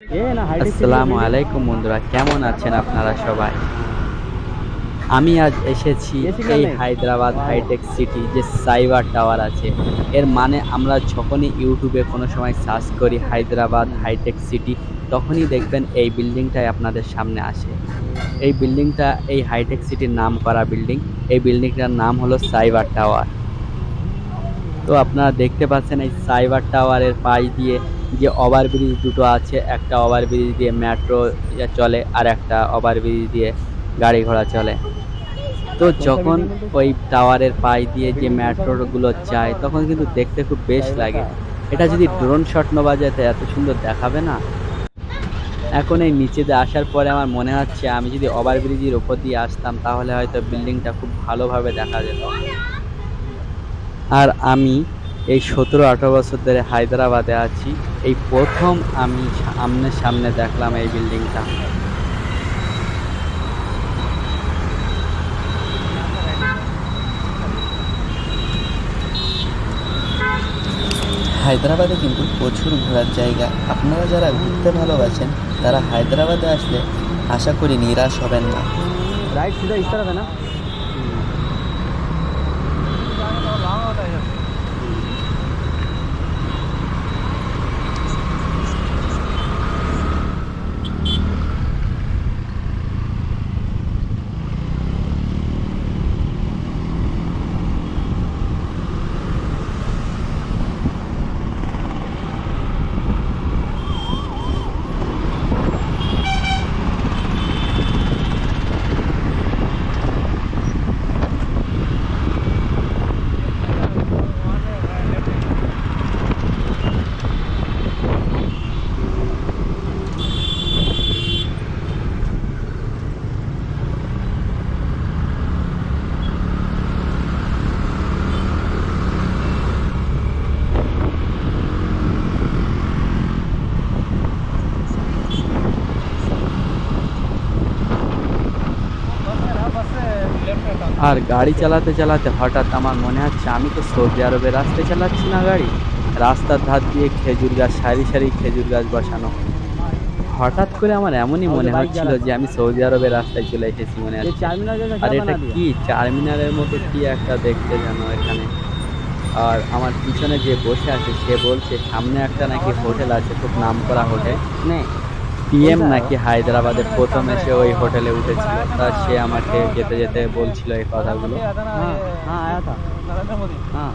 আসসালামু আলাইকুম বন্ধুরা কেমন আছেন আপনারা সবাই? আমি আজ এসেছি এই হায়দ্রাবাদ হাইটেক সিটি যে সাইবার টাওয়ার আছে। এর মানে আমরা যখনই ইউটিউবে কোনো সময় সার্চ করি হায়দ্রাবাদ হাইটেক সিটি তখনই দেখবেন এই বিল্ডিংটাই আপনাদের সামনে আসে। এই বিল্ডিংটা এই হাইটেক সিটির নাম করা বিল্ডিং এই বিল্ডিংটার নাম হলো সাইবার টাওয়ার। তো আপনারা দেখতে পাচ্ছেন এই সাইবার টাওয়ারের পাশ দিয়ে যে ওভারব্রিজ দুটো আছে, একটা ওভারব্রিজ দিয়ে মেট্রো চলে আর একটা ওভারব্রিজ দিয়ে গাড়ি ঘোড়া চলে। তো যখন ওই টাওয়ারের পাশ দিয়ে যে মেট্রোগুলো যায়, তখন কিন্তু দেখতে খুব বেশ লাগে। এটা যদি ড্রোন শট নেওয়া যায়, তো এত সুন্দর দেখাবে না? এখন এই নিচে দিয়ে আসার পরে আমার মনে হচ্ছে, আমি যদি ওভারব্রিজের ওপর দিয়ে আসতাম, তাহলে হয়তো বিল্ডিংটা খুব ভালোভাবে দেখা যেত। আর আমি এই সতেরো আঠারো বছর ধরে হায়দ্রাবাদে আছি। এই প্রথম আমি সামনে সামনে দেখলাম এই বিল্ডিংটা। হায়দ্রাবাদে কিন্তু প্রচুর ঘোরার জায়গা। আপনারা যারা ঘুরতে ভালোবাসেন তারা হায়দ্রাবাদে আসলে আশা করি নিরাশ হবেন না। রাইট সিধা ইস্তার হবে না? আর গাড়ি চালাতে চালাতে হঠাৎ আমার মনে হচ্ছে আমি তো সৌদি আরবের রাস্তায় চালাচ্ছি না গাড়ি। রাস্তার ধার দিয়ে খেজুর গাছ সারি সারি খেজুর গাছ বসানো। হঠাৎ করে আমার এমনই মনে হচ্ছিল যে আমি সৌদি আরবের রাস্তায় চলে এসেছি মনে হচ্ছে। আর এটা কি? চারমিনারের মতো কি একটা দেখতে যেন এখানে। আর আমার পিছনে যে বসে আছে সে বলছে সামনে একটা নাকি হোটেল আছে খুব নাম করা হোটেল। পিএম নাকি হায়দ্রাবাদে প্রথম এসে ওই হোটেলে উঠেছিল। তা সে আমাকে যেতে যেতে বলছিল এই কথাগুলো। हाँ